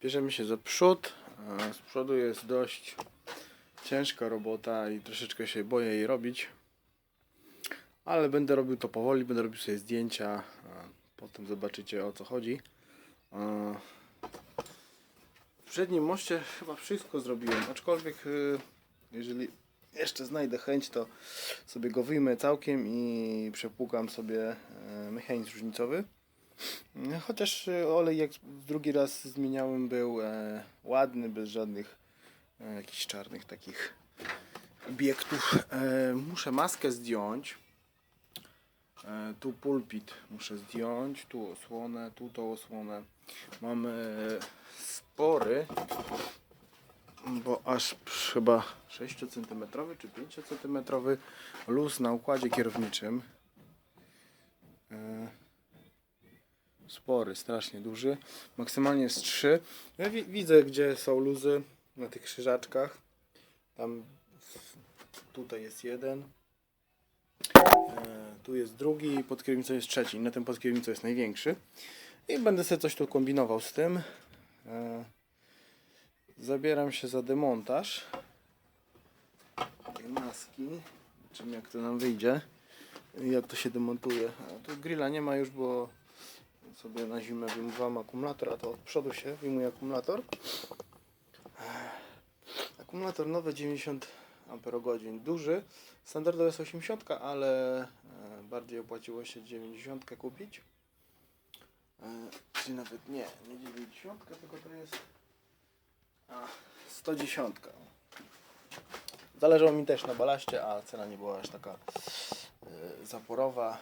Bierzemy się za przód. a Z przodu jest dość ciężka robota i troszeczkę się boję jej robić. Ale będę robił to powoli, będę robił sobie zdjęcia. a Potem zobaczycie o co chodzi. A W przednim moście chyba wszystko zrobiłem, aczkolwiek jeżeli jeszcze znajdę chęć, to sobie go wyjmę całkiem i przepłukam sobie e, mechanizm różnicowy. Chociaż e, olej jak drugi raz zmieniałem był e, ładny, bez żadnych e, jakichś czarnych takich obiektów. E, muszę maskę zdjąć. E, tu pulpit muszę zdjąć, tu osłonę, tu tą osłonę. Mam e, spory, bo aż chyba 6 cm czy 5 cm luz na układzie kierowniczym. E, spory, strasznie duży. Maksymalnie jest 3. Ja wi- widzę, gdzie są luzy na tych krzyżaczkach. Tam tutaj jest jeden. E, tu jest drugi i pod kierownicą jest trzeci. Na tym pod kierownicą jest największy. I będę sobie coś tu kombinował z tym. E, zabieram się za demontaż tej maski. Czym jak to nam wyjdzie. Jak to się demontuje. A tu grilla nie ma już, bo sobie na zimę wyjmowałem akumulator, a to od przodu się wyjmuje akumulator. Akumulator nowy 90 Ah, duży. Standardowy jest 80, ale e, bardziej opłaciło się 90 kupić. E, Czy nawet nie, nie 90, tylko to jest a, 110. Zależało mi też na balaście, a cena nie była aż taka e, zaporowa.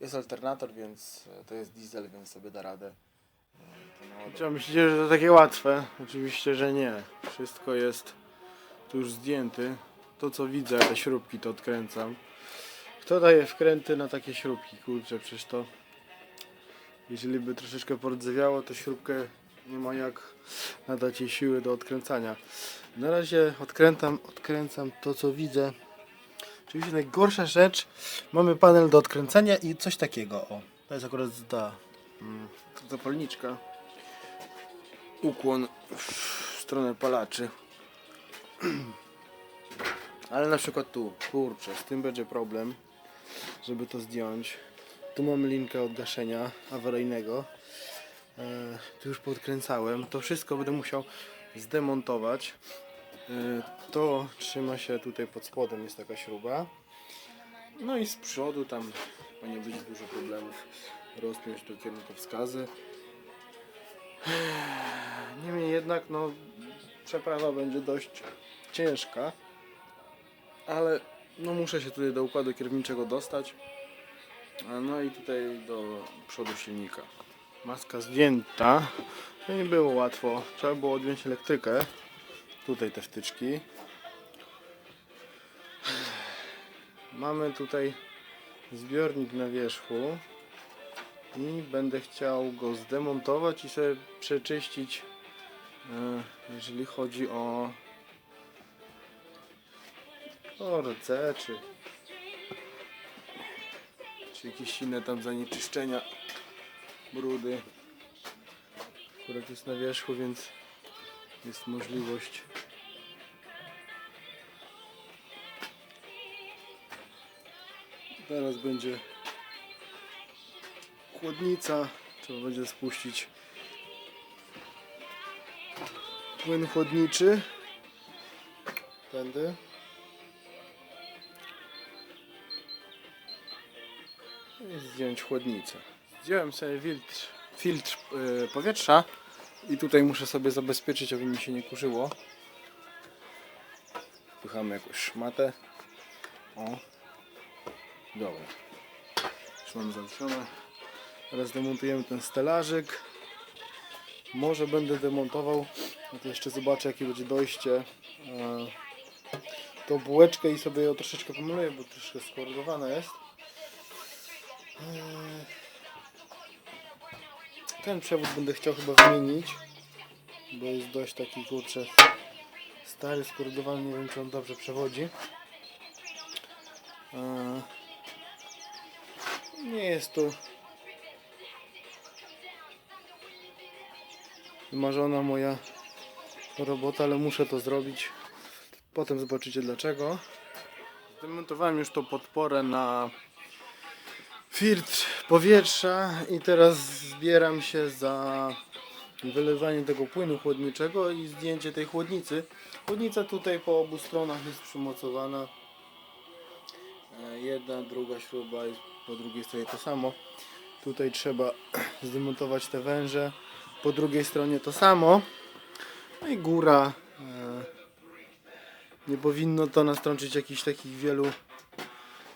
E, jest alternator, więc e, to jest diesel, więc sobie da radę. Chciałem myśleć, że to takie łatwe. Oczywiście, że nie. Wszystko jest tu już zdjęty. To co widzę, te śrubki to odkręcam. Kto daje wkręty na takie śrubki? Kurczę, przecież to... Jeżeli by troszeczkę pordzewiało, to śrubkę nie ma jak nadać jej siły do odkręcania. Na razie odkrętam, odkręcam to co widzę. Oczywiście najgorsza rzecz, mamy panel do odkręcania i coś takiego, o. To jest akurat ta mm, zapalniczka. Ukłon w stronę palaczy. Ale na przykład tu, kurczę, z tym będzie problem, żeby to zdjąć. Tu mamy linkę od gaszenia awaryjnego. E, tu już podkręcałem. To wszystko będę musiał zdemontować. E, to trzyma się tutaj pod spodem, jest taka śruba. No i z przodu tam nie być dużo problemów. Rozpiąć tu kierunkowskazy. Niemniej jednak, no, przeprawa będzie dość ciężka, ale no muszę się tutaj do układu kierowniczego dostać. No i tutaj do przodu silnika. Maska zdjęta. Nie było łatwo. Trzeba było odjąć elektrykę. Tutaj te wtyczki. Mamy tutaj zbiornik na wierzchu i będę chciał go zdemontować i sobie przeczyścić e, jeżeli chodzi o o czy czy jakieś inne tam zanieczyszczenia brudy akurat jest na wierzchu więc jest możliwość teraz będzie chłodnica. Trzeba będzie spuścić płyn chłodniczy. Tędy. I zdjąć chłodnicę. Zdjąłem sobie filtr, filtr yy, powietrza i tutaj muszę sobie zabezpieczyć aby mi się nie kurzyło. Wpychamy jakąś szmatę. O dobra już mam załatwione Teraz demontujemy ten stelażyk. Może będę demontował, no to jeszcze zobaczę jakie będzie dojście. e, Tą bułeczkę i sobie ją troszeczkę pomyluję, bo troszkę skorygowana jest. E, Ten przewód będę chciał chyba wymienić, bo jest dość taki kurczę stary, skorygowany, nie wiem czy on dobrze przewodzi. Nie jest to marzona moja robota, ale muszę to zrobić. Potem zobaczycie dlaczego. Zdemontowałem już tą podporę na filtr powietrza i teraz zbieram się za wylewanie tego płynu chłodniczego i zdjęcie tej chłodnicy. Chłodnica tutaj po obu stronach jest przymocowana. Jedna, druga śruba po drugiej stronie to samo. Tutaj trzeba zdemontować te węże. Po drugiej stronie to samo. No i góra. e, Nie powinno to nastrączyć jakichś takich wielu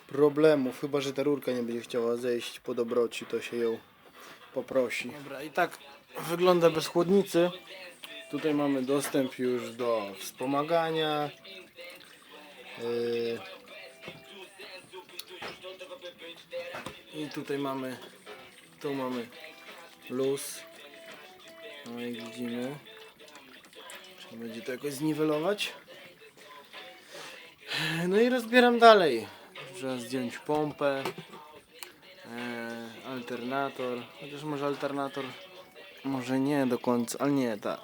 problemów. Chyba, że ta rurka nie będzie chciała zejść po dobroci, to się ją poprosi. Dobra, i tak wygląda bez chłodnicy. Tutaj mamy dostęp już do wspomagania. Yy, I tutaj mamy, tu mamy luz. No jak widzimy. Trzeba będzie to jakoś zniwelować. No i rozbieram dalej. Trzeba zdjąć pompę. E, alternator. Chociaż może alternator. Może nie do końca, ale nie, tak.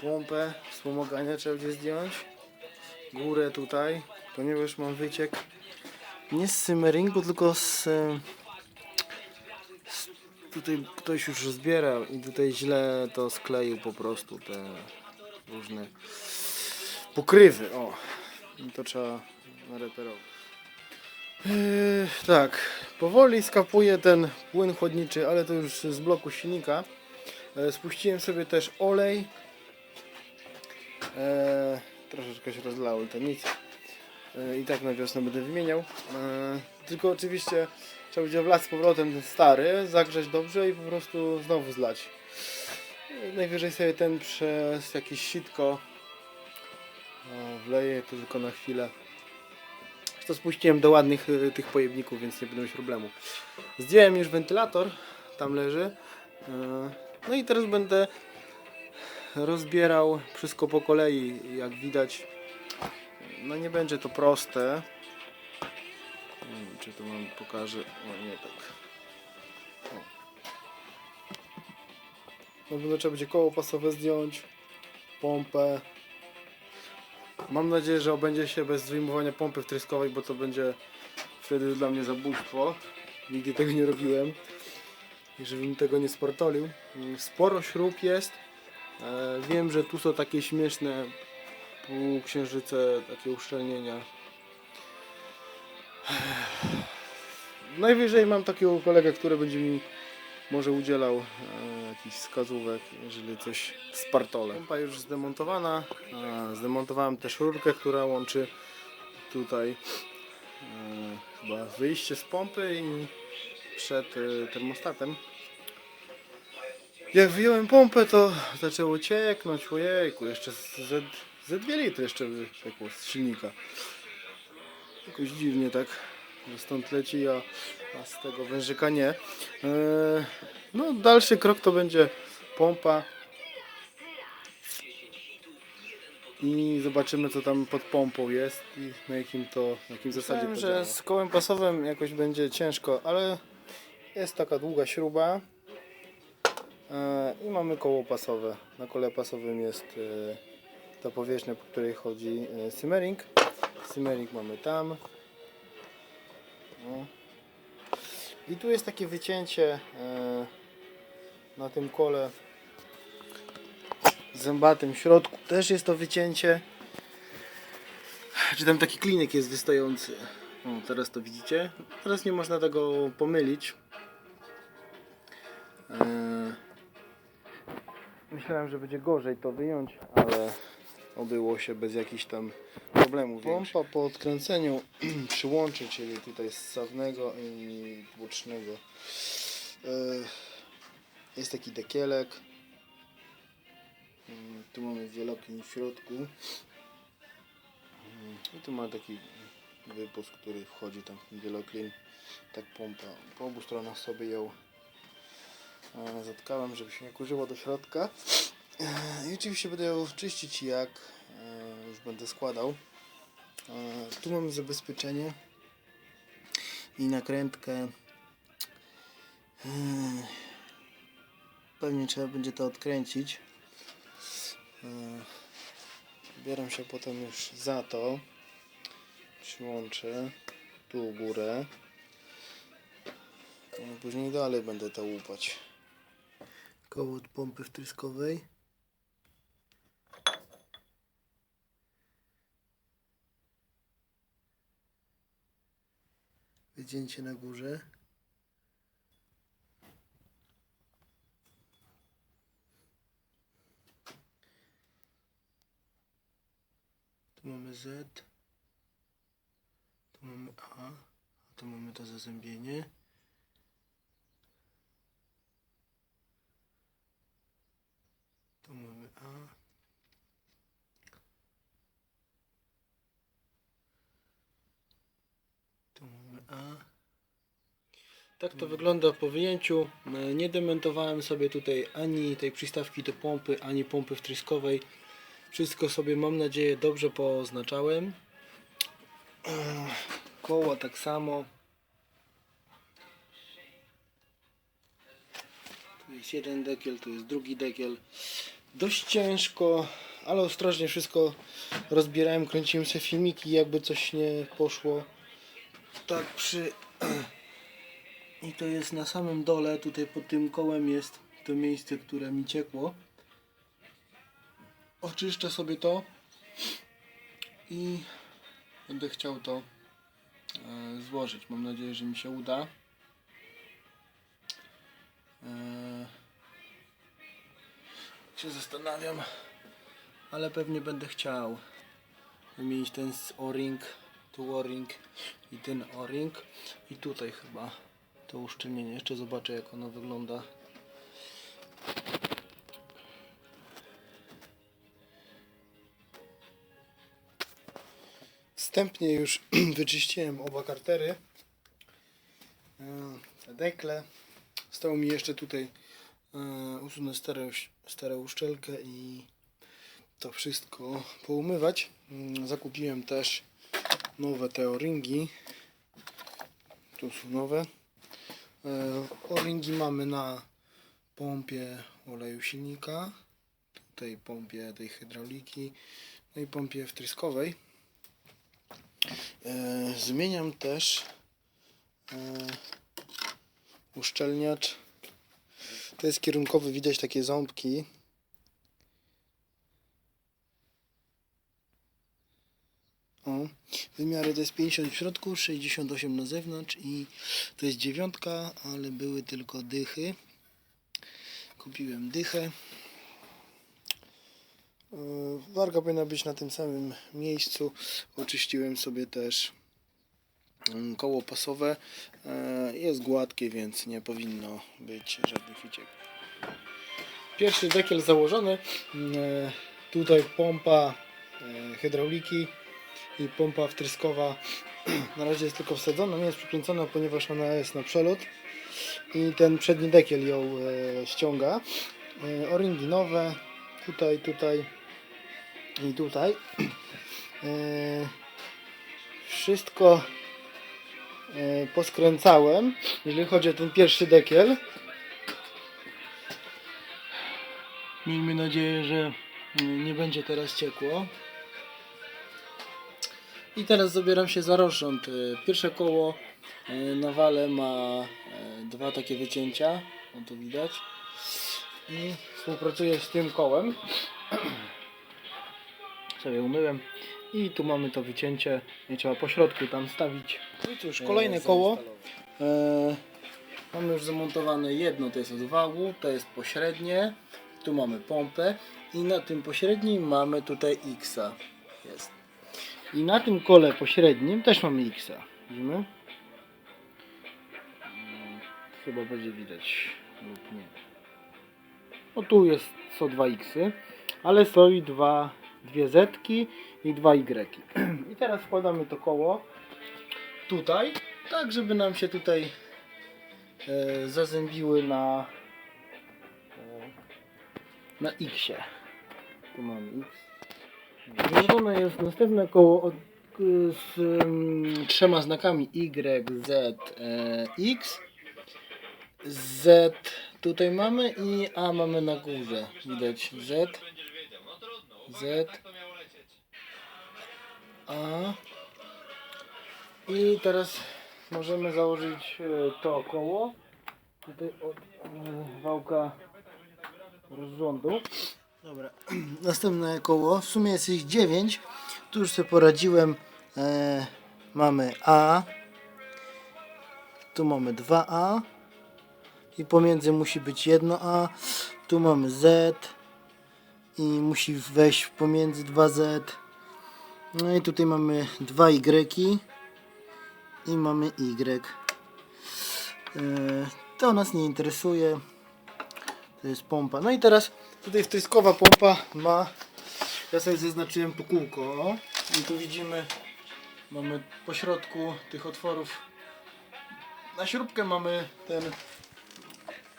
Pompę wspomagania trzeba będzie zdjąć. Górę tutaj, ponieważ mam wyciek nie z simmeringu, tylko z, z tutaj ktoś już zbierał i tutaj źle to skleił po prostu te różne pokrywy. O, i to trzeba reperować. Yy, tak, powoli skapuję ten płyn chłodniczy, ale to już z bloku silnika. E, spuściłem sobie też olej. E, troszeczkę się rozlało to nic. E, I tak na wiosnę będę wymieniał. E, tylko oczywiście trzeba będzie wlać z powrotem ten stary, zagrzać dobrze i po prostu znowu zlać. E, Najwyżej sobie ten przez jakieś sitko wleję to tylko na chwilę. To spuściłem do ładnych tych pojemników, więc nie będę mieć problemu. Zdjąłem już wentylator, tam leży. No i teraz będę rozbierał wszystko po kolei. Jak widać, no nie będzie to proste. Nie wiem, czy to wam pokażę. O, nie tak. No bo trzeba będzie koło pasowe zdjąć, pompę. Mam nadzieję, że obędzie się bez wyjmowania pompy wtryskowej, bo to będzie wtedy dla mnie zabójstwo. Nigdy tego nie robiłem. I żebym tego nie sportolił. Sporo śrub jest. E, wiem, że tu są takie śmieszne półksiężyce, takie uszczelnienia. Najwyżej mam takiego kolegę, który będzie mi może udzielał e, jakichś wskazówek, jeżeli coś spartole. Pompa już zdemontowana. A, zdemontowałem też rurkę, która łączy tutaj e, chyba wyjście z pompy i przed e, termostatem. Jak wyjąłem pompę, to zaczęło cieknąć. Ojejku, jeszcze ze, ze 2 litry jeszcze wyciekło z silnika. Jakoś dziwnie tak, że stąd leci, a, a z tego wężyka nie. Eee, no, dalszy krok to będzie pompa. I zobaczymy co tam pod pompą jest i na jakim to, na jakim zasadzie to że z kołem pasowym jakoś będzie ciężko, ale jest taka długa śruba. E, I mamy koło pasowe. Na kole pasowym jest e, ta powierzchnia, po której chodzi e, simmering. Simmering mamy tam. No. I tu jest takie wycięcie e, na tym kole zębatym w środku. Też jest to wycięcie. Czy tam taki klinek jest wystający. O, teraz to widzicie. Teraz nie można tego pomylić. E, Myślałem, że będzie gorzej to wyjąć, ale obyło się bez jakichś tam problemów. Pompa po odkręceniu przyłączy, czyli tutaj ssawnego i tłocznego. E, Jest taki dekielek. Mm, Tu mamy wieloklin w środku. Mm, I tu ma taki wypust, który wchodzi tam w ten wieloklin. Tak pompa. Po obu stronach sobie ją e, zatkałem, żeby się nie kurzyło do środka. I oczywiście będę ją czyścić jak e, już będę składał. E, Tu mamy zabezpieczenie i nakrętkę. E, pewnie trzeba będzie to odkręcić. Bieram się potem już za to. Przyłączę tu górę. No, później dalej będę to łupać. Koło od pompy wtryskowej. Wycięcie na górze. Tu mamy Z. Tu mamy A. A tu mamy to zazębienie. Tu mamy A. Tu mamy A. Tak to wygląda po wyjęciu. E, Nie dementowałem sobie tutaj ani tej przystawki do pompy, ani pompy wtryskowej. Wszystko sobie mam nadzieję dobrze pooznaczałem. Ech, Koła tak samo. Tu jest jeden dekiel, tu jest drugi dekiel. Dość ciężko, ale ostrożnie wszystko rozbierałem, kręciłem sobie filmiki, jakby coś nie poszło. Tak przy... I to jest na samym dole, tutaj pod tym kołem jest to miejsce, które mi ciekło. Oczyszczę sobie to i będę chciał to e, złożyć. Mam nadzieję, że mi się uda. E, się zastanawiam, ale pewnie będę chciał wymienić ten o-ring, tu o-ring i ten o-ring i tutaj chyba to uszczelnienie. Jeszcze zobaczę jak ono wygląda. Wstępnie już wyczyściłem oba kartery. E, dekle. Stało mi jeszcze tutaj e, usunąć starą, starą uszczelkę i to wszystko poumywać. Mm, Zakupiłem też nowe te o-ringi. Tu są nowe. E, O-ringi mamy na pompie oleju silnika. Tutaj pompie tej hydrauliki. No i pompie wtryskowej. E, zmieniam też e, uszczelniacz. To jest kierunkowy, widać takie ząbki. O, wymiary to jest 50 w środku, 68 na zewnątrz i to jest dziewiątka, ale były tylko dychy. Kupiłem dychę. E, Warga powinna być na tym samym miejscu. Oczyściłem sobie też mm, koło pasowe. E, Jest gładkie, więc nie powinno być żadnych wycieków. Pierwszy dekiel założony. Mm, e, Tutaj pompa hydrauliki i pompa wtryskowa. Na razie jest tylko wsadzona, nie jest przykręcona, ponieważ ona jest na przelot. I ten przedni dekiel ją e, ściąga. E, O-ringi nowe. Tutaj, tutaj i tutaj. E, wszystko e, poskręcałem, jeżeli chodzi o ten pierwszy dekiel. Miejmy nadzieję, że mm, nie będzie teraz ciekło. I teraz zabieram się za rozrząd. E, Pierwsze koło e, na wale ma e, dwa takie wycięcia. O tu widać. I współpracuję z tym kołem. sobie umyłem. I tu mamy to wycięcie. Nie trzeba po środku tam stawić. No I cóż, kolejne koło. Mamy już zamontowane jedno, to jest od wału, to jest pośrednie. Tu mamy pompę i na tym pośrednim mamy tutaj X-a. Jest. I na tym kole pośrednim też mamy X-a. Widzimy? Mm, Chyba będzie widać lub nie. No tu jest są dwa X-y, ale są i dwa, dwie Zetki i dwa Y. I teraz wkładamy to koło tutaj, tak żeby nam się tutaj e, zazębiły na e, na X. Tu mamy X. Złożone jest następne koło od, z mm, trzema znakami Y, Z, e, X. Z tutaj mamy i A mamy na górze. Widać Z, Z, A. I teraz możemy założyć e, to koło. Tutaj od e, wałka rozrządu. Dobra, następne koło. W sumie jest ich 9. Tu już sobie poradziłem. E, mamy A. Tu mamy 2A. I pomiędzy musi być jedno A. Tu mamy Z. I musi wejść pomiędzy 2Z. No i tutaj mamy 2 Y. I mamy Y. E, to nas nie interesuje. To jest pompa. No i teraz tutaj wtryskowa pompa ma. Ja sobie zaznaczyłem tu kółko. I tu widzimy, mamy po środku tych otworów. Na śrubkę mamy ten.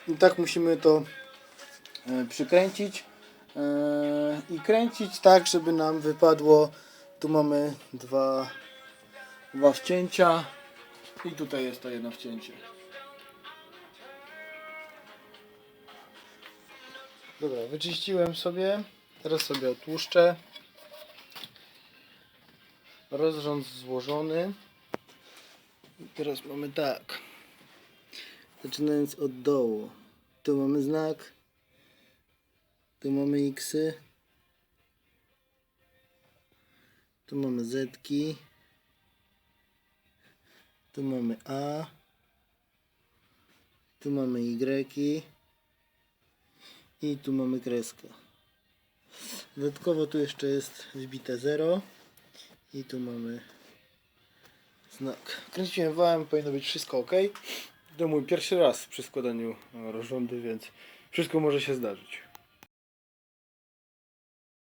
I tak musimy to e, przykręcić. E, I kręcić tak, żeby nam wypadło. Tu mamy dwa, dwa wcięcia. I tutaj jest to jedno wcięcie. Dobra, wyczyściłem sobie. Teraz sobie otłuszczę. Rozrząd złożony. I teraz mamy tak. Zaczynając od dołu. Tu mamy znak. Tu mamy Xy. Tu mamy Zetki. Tu mamy A. Tu mamy Y. I tu mamy kreskę. Dodatkowo tu jeszcze jest wbite 0. I tu mamy znak. Kręciłem wałem, powinno być wszystko ok. To mój pierwszy raz przy składaniu e, rozrządu, więc wszystko może się zdarzyć.